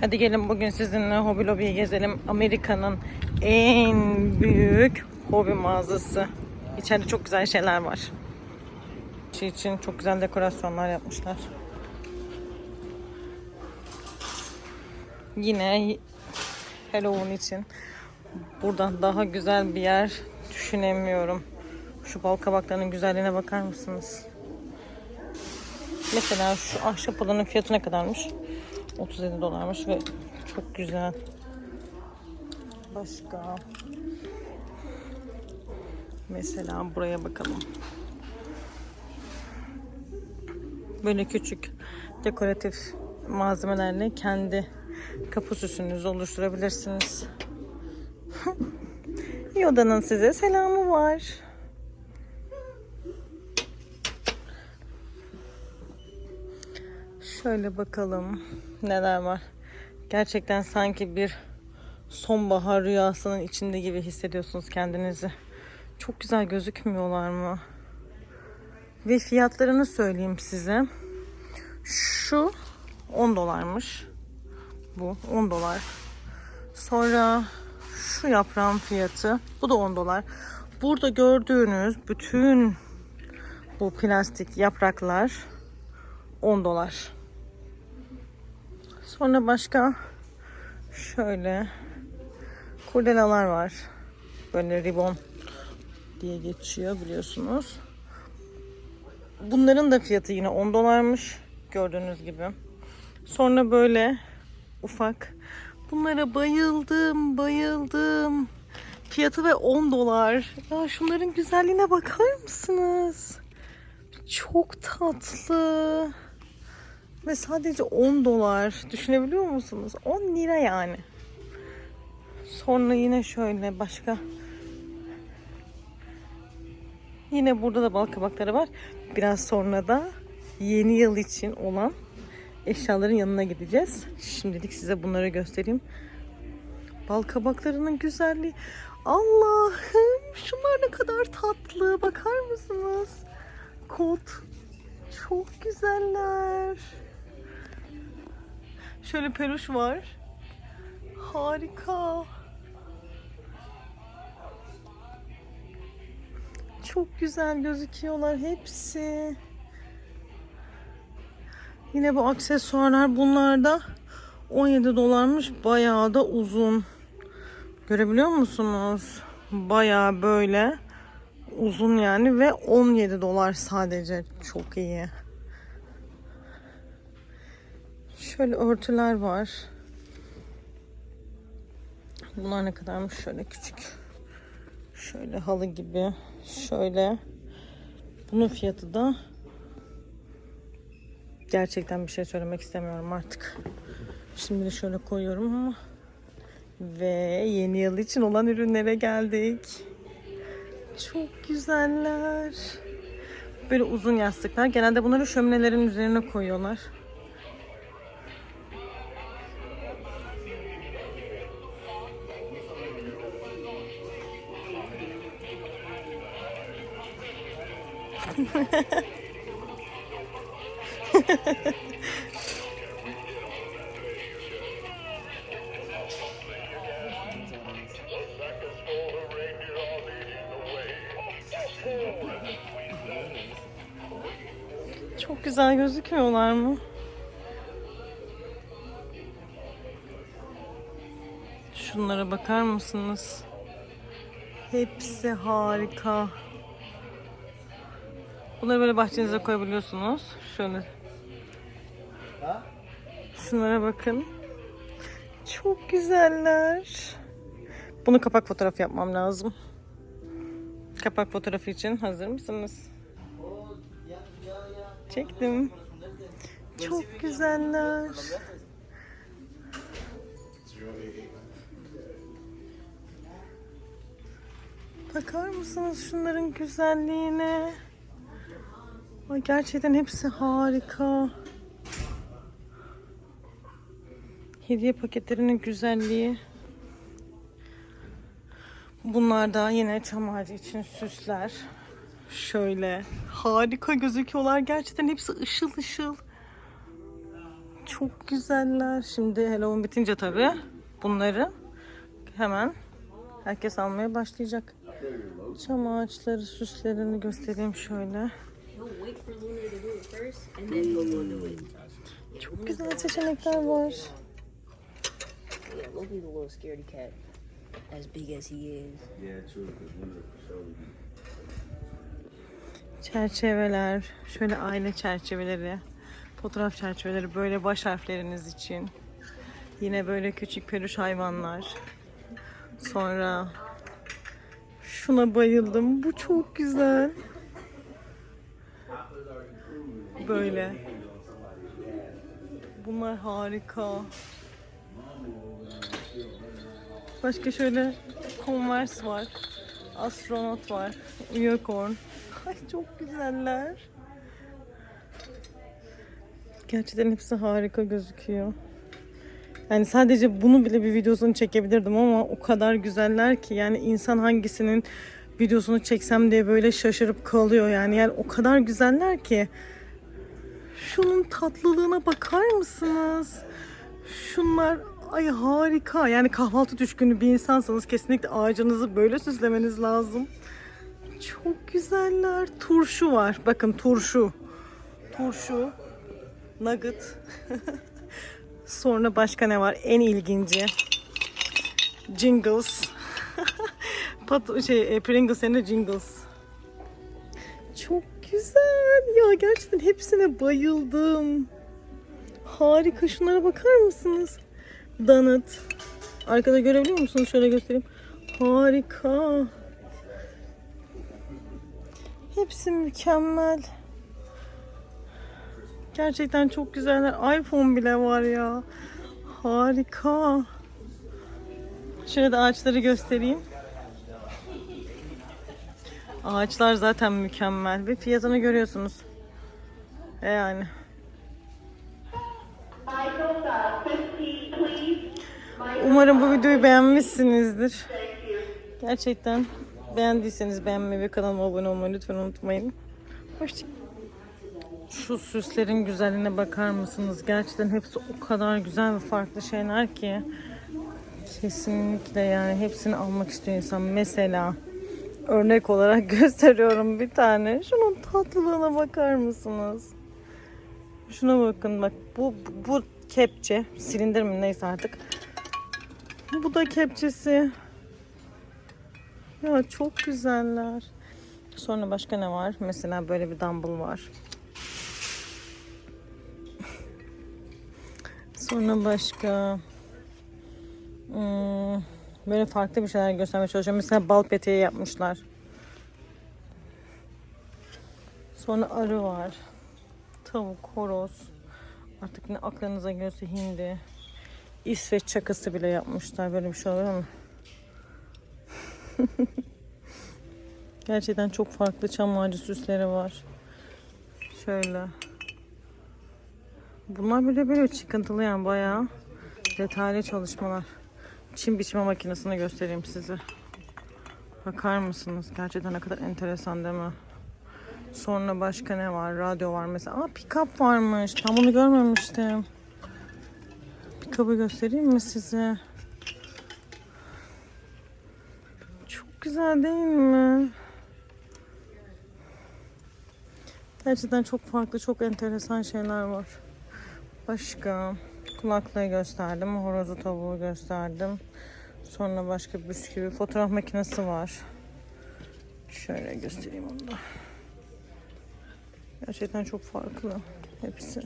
Hadi gelin bugün sizinle Hobby Lobby'yi gezelim. Amerika'nın en büyük hobi mağazası. İçeride çok güzel şeyler var. Şey için çok güzel dekorasyonlar yapmışlar. Yine Halloween için buradan daha güzel bir yer düşünemiyorum. Şu bal kabaklarının güzelliğine bakar mısınız? Mesela şu ahşap olanın fiyatı ne kadarmış? 37 dolarmış ve çok güzel. Başka. Mesela buraya bakalım. Böyle küçük dekoratif malzemelerle kendi kapı süsünüzü oluşturabilirsiniz. Yoda'nın size selamı var. Şöyle bakalım neler var. Gerçekten sanki bir sonbahar rüyasının içinde gibi hissediyorsunuz kendinizi. Çok güzel gözükmüyorlar mı? Ve fiyatlarını söyleyeyim size. Şu 10 dolarmış. Bu 10 dolar. Sonra şu yaprağın fiyatı. Bu da 10 dolar. Burada gördüğünüz bütün bu plastik yapraklar 10 dolar. Sonra başka şöyle kurdelalar var. Böyle ribon diye geçiyor biliyorsunuz. Bunların da fiyatı yine 10 dolarmış. Gördüğünüz gibi. Sonra böyle ufak. Bunlara bayıldım, bayıldım. Fiyatı ve 10 dolar. Ya şunların güzelliğine bakar mısınız? Çok tatlı. Ve sadece 10 dolar. Düşünebiliyor musunuz? 10 lira yani. Sonra yine şöyle başka. Yine burada da bal kabakları var. Biraz sonra da yeni yıl için olan eşyaların yanına gideceğiz. Şimdilik size bunları göstereyim. Bal kabaklarının güzelliği. Allah'ım şunlar ne kadar tatlı. Bakar mısınız? Kot. Çok güzeller. Şöyle peluş var. Harika. Çok güzel gözüküyorlar hepsi. Yine bu aksesuarlar bunlar da 17 dolarmış. Bayağı da uzun. Görebiliyor musunuz? Bayağı böyle uzun yani ve 17 dolar sadece. Çok iyi. Şöyle örtüler var. Bunlar ne kadarmış? Şöyle küçük. Şöyle halı gibi. Şöyle. Bunun fiyatı da gerçekten bir şey söylemek istemiyorum artık. Şimdi de şöyle koyuyorum ama ve yeni yıl için olan ürünlere geldik. Çok güzeller. Böyle uzun yastıklar. Genelde bunları şöminelerin üzerine koyuyorlar. Çok güzel gözükmüyorlar mı? Şunlara bakar mısınız? Hepsi harika. Bunları böyle bahçenize koyabiliyorsunuz. Şöyle. Şunlara bakın. Çok güzeller. Bunu kapak fotoğrafı yapmam lazım. Kapak fotoğrafı için hazır mısınız? Çektim. Çok güzeller. Bakar mısınız şunların güzelliğine? Ay gerçekten hepsi harika. Hediye paketlerinin güzelliği. Bunlar da yine çam ağacı için süsler. Şöyle harika gözüküyorlar. Gerçekten hepsi ışıl ışıl. Çok güzeller. Şimdi Halloween bitince tabii bunları hemen herkes almaya başlayacak. Çam ağaçları süslerini göstereyim şöyle. Çok güzel seçenekler var. Çerçeveler, şöyle aile çerçeveleri, fotoğraf çerçeveleri böyle baş harfleriniz için. Yine böyle küçük peluş hayvanlar. Sonra şuna bayıldım. Bu çok güzel. Böyle. Bunlar harika. Başka şöyle Converse var. Astronot var. Unicorn. Ay çok güzeller. Gerçekten hepsi harika gözüküyor. Yani sadece bunu bile bir videosunu çekebilirdim ama o kadar güzeller ki yani insan hangisinin videosunu çeksem diye böyle şaşırıp kalıyor yani. Yani o kadar güzeller ki. Şunun tatlılığına bakar mısınız? Şunlar ay harika. Yani kahvaltı düşkünü bir insansanız kesinlikle ağacınızı böyle süslemeniz lazım. Çok güzeller. Turşu var. Bakın turşu. Turşu. Nugget. Sonra başka ne var? En ilginci. Jingles. Pat şey e, Pringles yerine Jingles. Çok güzel. Ya gerçekten hepsine bayıldım. Harika. Şunlara bakar mısınız? Donut. Arkada görebiliyor musunuz? Şöyle göstereyim. Harika. Hepsi mükemmel. Gerçekten çok güzeller. iPhone bile var ya. Harika. Şöyle de ağaçları göstereyim. Ağaçlar zaten mükemmel ve fiyatını görüyorsunuz. E yani. Umarım bu videoyu beğenmişsinizdir. Gerçekten beğendiyseniz beğenmeyi ve kanalıma abone olmayı lütfen unutmayın. Hoşçakalın. Şu süslerin güzelliğine bakar mısınız? Gerçekten hepsi o kadar güzel ve farklı şeyler ki. Kesinlikle yani hepsini almak istiyor insan. Mesela örnek olarak gösteriyorum bir tane. Şunun tatlılığına bakar mısınız? Şuna bakın bak bu bu kepçe silindir mi neyse artık. Bu da kepçesi. Ya çok güzeller. Sonra başka ne var? Mesela böyle bir dumbbell var. Sonra başka hmm, böyle farklı bir şeyler göstermeye çalışıyorum. Mesela bal peteği yapmışlar. Sonra arı var. Tavuk, horoz. Artık ne aklınıza geliyorsa hindi. İsveç çakısı bile yapmışlar. Böyle bir şey olur mu? Gerçekten çok farklı çam ağacı süsleri var. Şöyle. Bunlar böyle böyle çıkıntılı yani bayağı detaylı çalışmalar. Çim biçme makinesini göstereyim size. Bakar mısınız? Gerçekten ne kadar enteresan değil mi? Sonra başka ne var? Radyo var mesela. Aa pick-up varmış. Ben bunu görmemiştim. Pick-up'ı göstereyim mi size? Çok güzel değil mi? Gerçekten çok farklı, çok enteresan şeyler var. Başka kulaklığı gösterdim, horozu tavuğu gösterdim. Sonra başka bisküvi, fotoğraf makinesi var. Şöyle göstereyim onu da. Gerçekten çok farklı hepsi.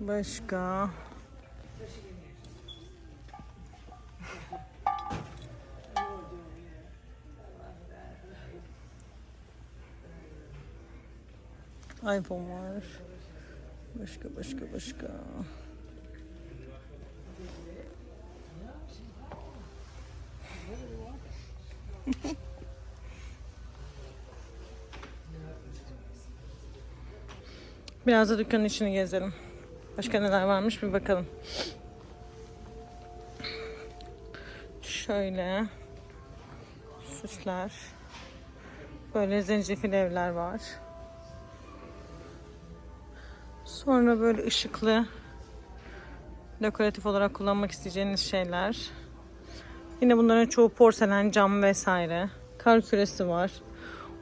Başka iPhone var. Başka başka başka. Biraz da dükkanın içini gezelim. Başka neler varmış bir bakalım. Şöyle süsler. Böyle zencefil evler var. Sonra böyle ışıklı dekoratif olarak kullanmak isteyeceğiniz şeyler. Yine bunların çoğu porselen, cam vesaire. Kar küresi var.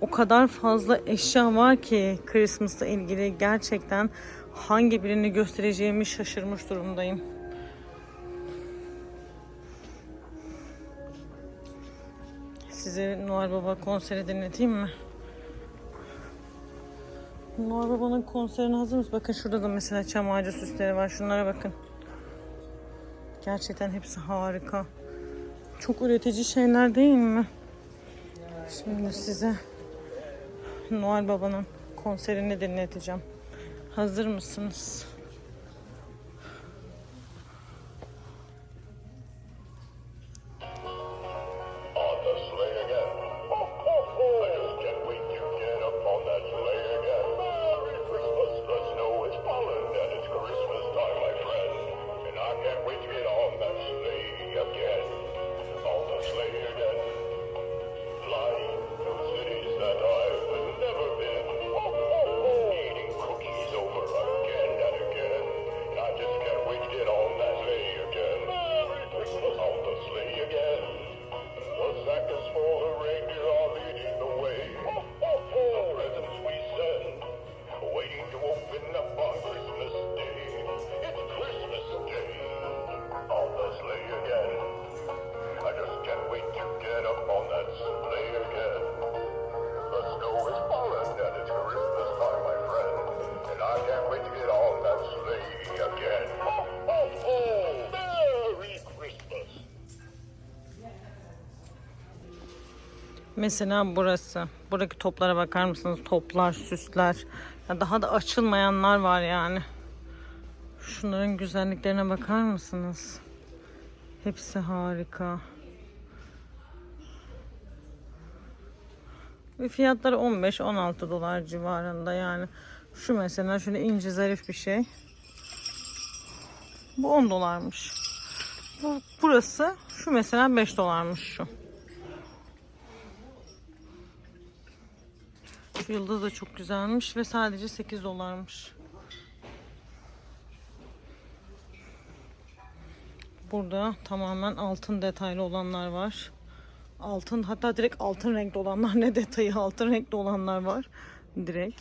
O kadar fazla eşya var ki Christmas'la ilgili gerçekten hangi birini göstereceğimi şaşırmış durumdayım. Size Noel Baba konseri dinleteyim mi? Noel Baba'nın konserine hazır mısınız? Bakın şurada da mesela çam ağacı süsleri var. Şunlara bakın. Gerçekten hepsi harika. Çok üretici şeyler değil mi? Şimdi size Noel Baba'nın konserini dinleteceğim. Hazır mısınız? Mesela burası. Buradaki toplara bakar mısınız? Toplar, süsler. Ya daha da açılmayanlar var yani. Şunların güzelliklerine bakar mısınız? Hepsi harika. Ve fiyatları 15-16 dolar civarında yani. Şu mesela şöyle ince zarif bir şey. Bu 10 dolarmış. Bu, burası şu mesela 5 dolarmış şu. Şu yıldız da çok güzelmiş ve sadece 8 dolarmış. Burada tamamen altın detaylı olanlar var. Altın hatta direkt altın renkli olanlar ne detayı altın renkli olanlar var. Direkt.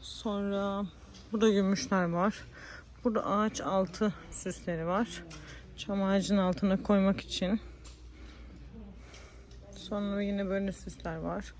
Sonra burada gümüşler var. Burada ağaç altı süsleri var. Çam ağacın altına koymak için. Sonra yine böyle süsler var.